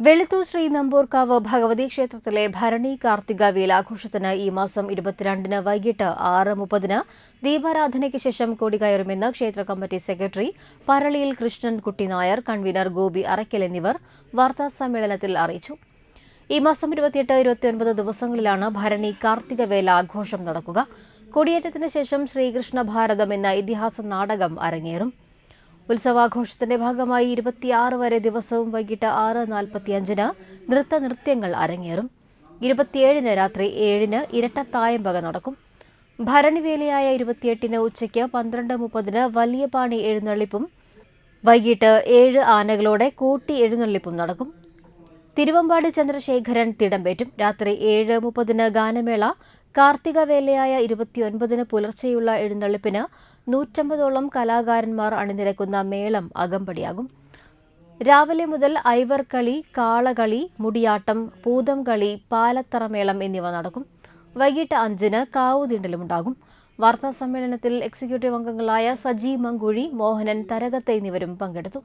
വെളുത്തൂർ ശ്രീ നമ്പൂർക്കാവ് ഭഗവതി ക്ഷേത്രത്തിലെ ഭരണി കാർത്തിക വേലാഘോഷത്തിന് ഈ മാസം ഇരുപത്തിരണ്ടിന് വൈകിട്ട് ആറ് മുപ്പതിന് ദീപാരാധനയ്ക്ക് ശേഷം കൊടികയറുമെന്ന് ക്ഷേത്ര കമ്മിറ്റി സെക്രട്ടറി പറളിയിൽ കൃഷ്ണൻകുട്ടി നായർ കൺവീനർ ഗോപി അറയ്ക്കൽ എന്നിവർ വാർത്താസമ്മേളനത്തിൽ അറിയിച്ചു. ഈ മാസം ഇരുപത്തിയെട്ട് ഇരുപത്തിയൊൻപത് ദിവസങ്ങളിലാണ് ഭരണി കാർത്തിക വേല ആഘോഷം നടക്കുക. കൊടിയേറ്റത്തിന് ശേഷം ശ്രീകൃഷ്ണ ഭാരതം എന്ന ഇതിഹാസ നാടകം അരങ്ങേറും. ഉത്സവാഘോഷത്തിന്റെ ഭാഗമായി ഇരുപത്തിയാറ് വരെ ദിവസവും വൈകിട്ട് ആറ് നാൽപ്പത്തിയഞ്ചിന് നൃത്ത നൃത്യങ്ങൾ അരങ്ങേറും. ഇരുപത്തിയേഴിന് രാത്രി ഏഴിന് ഇരട്ടത്തായമ്പക നടക്കും. ഭരണിവേലയായ ഇരുപത്തിയെട്ടിന് ഉച്ചയ്ക്ക് പന്ത്രണ്ട് മുപ്പതിന് വലിയപാണി എഴുന്നള്ളിപ്പും വൈകിട്ട് ഏഴ് ആനകളോടെ കൂട്ടി എഴുന്നള്ളിപ്പും നടക്കും. തിരുവമ്പാടി ചന്ദ്രശേഖരൻ തിടമ്പേറ്റും. രാത്രി ഏഴ് മുപ്പതിന് ഗാനമേള കാർത്തിക വേലയായ ഇരുപത്തിയൊൻപതിന് പുലർച്ചെയുള്ള എഴുന്നള്ളിപ്പിന് നൂറ്റമ്പതോളം കലാകാരന്മാർ അണിനിരക്കുന്ന മേളം അകമ്പടിയാകും. രാവിലെ മുതൽ ഐവർകളി കാളകളി മുടിയാട്ടം പൂതം കളി പാലത്തറമേളം എന്നിവ നടക്കും. വൈകിട്ട് അഞ്ചിന് കാവുതീണ്ടലുമുണ്ടാകും വാർത്താ സമ്മേളനത്തിൽ എക്സിക്യൂട്ടീവ് അംഗങ്ങളായ സജി മങ്കുഴി മോഹനൻ തരകത്ത് എന്നിവരും പങ്കെടുത്തു.